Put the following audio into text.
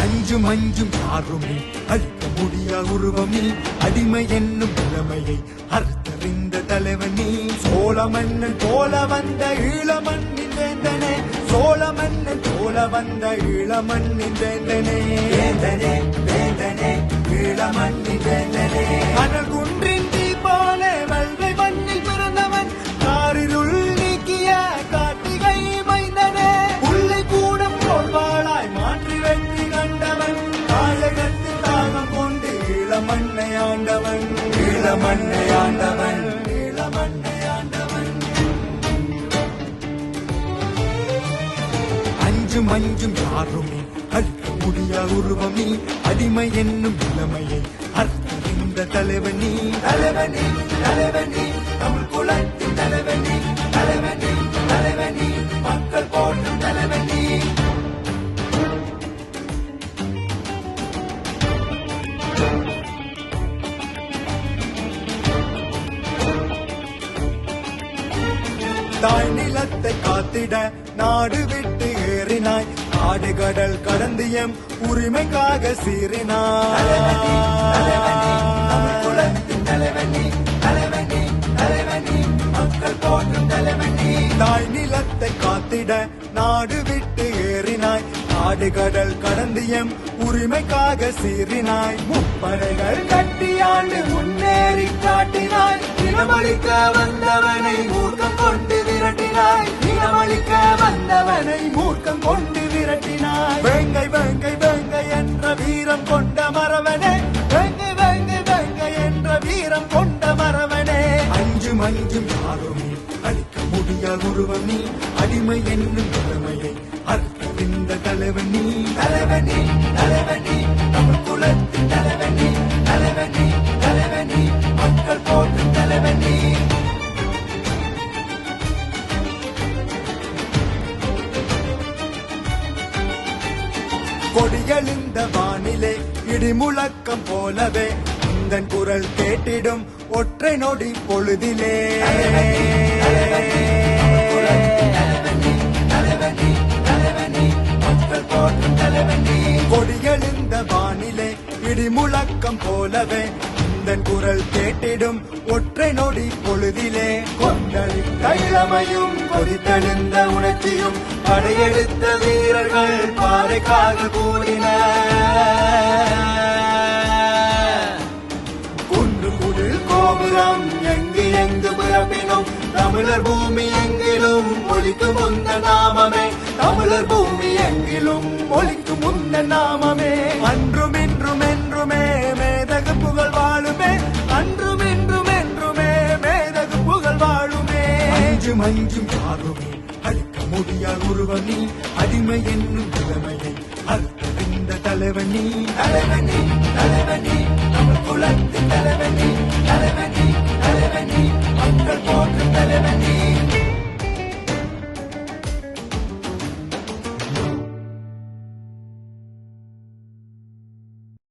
அஞ்சும் அஞ்சும் ஆறுமே அழிக்க முடியா உருவமில் அடிமை என்னும் நிலைமையை அறுத்தறிந்த தலைவனே. சோழ மன்னன் போல வந்த ஈழ சோழ மன்னன் போல வந்த ஈழ மண்ணின் அனல் குன்று இளமண்ணை ஆண்டவன் இளமண்ணை ஆண்டவன். அஞ்சும் அஞ்சும் யாருமே அழிக்க முடியா உருவமே அடிமை என்னும் நிலைமையை அர்த்தறிந்த தலைவனி தலைவனி தலைவனி தமிழ் குலத்தின் தாய் நிலத்தை காத்திட நாடு விட்டு ஏறினாய். காடு கடல் கடந்து எம் உரிமைக்காக சீறினாய். தாய் நிலத்தை காத்திட நாடு விட்டு ஏறினாய். காடு கடல் கடந்து எம் உரிமைக்காக சீறினாய். முப்படைகள் கட்டியாண்டு முன்னேறி காட்டினாய். வந்தவனை கொண்டு விரட்டினாய் இனமளிக்க வந்தவனை மூர்க்கம் கொண்டு விரட்டினாய். வேங்கை வேங்கை வேங்கை என்ற வீரம் கொண்ட மரவனே வேங்கை வேங்கை வேங்கை என்ற வீரம் கொண்ட மரவனே அஞ்சும் அஞ்சும் யாருமே அழிக்க முடியா உருவனி அடிமை என்னும் நிலைமையை அர்த்தறிந்த தலைவனி தலைவனி தலைவனி கொடியெழுந்த வானிலே இடிமுழக்கம் போலவே இந்த குரல் கேட்டிடும் ஒற்றை நொடி பொழுதிலே. கொடியெழுந்த வானிலே இடிமுழக்கம் போலவே உந்தன் குரல் கேட்டிடும் ஒற்றை நொடி பொழுதிலே. கொண்டளி தைலமையும் கொதித்தெழுந்த உணர்ச்சியும் படையெடுத்த வீரர்கள் பாறைக்காக கூடின குண்டு குடில் கோபுரம் எங்கு எங்கு பிறப்பினும் தமிழர் பூமி எங்கிலும் ஒழிக்கும் உந்த நாமமே தமிழர் பூமி அஞ்சும் அஞ்சும் யாருமே அழிக்க முடியா உருவனி அடிமை என்னும் நிலைமையை அறுத்தறிந்த தலைவனி தலைவனி தலைவனி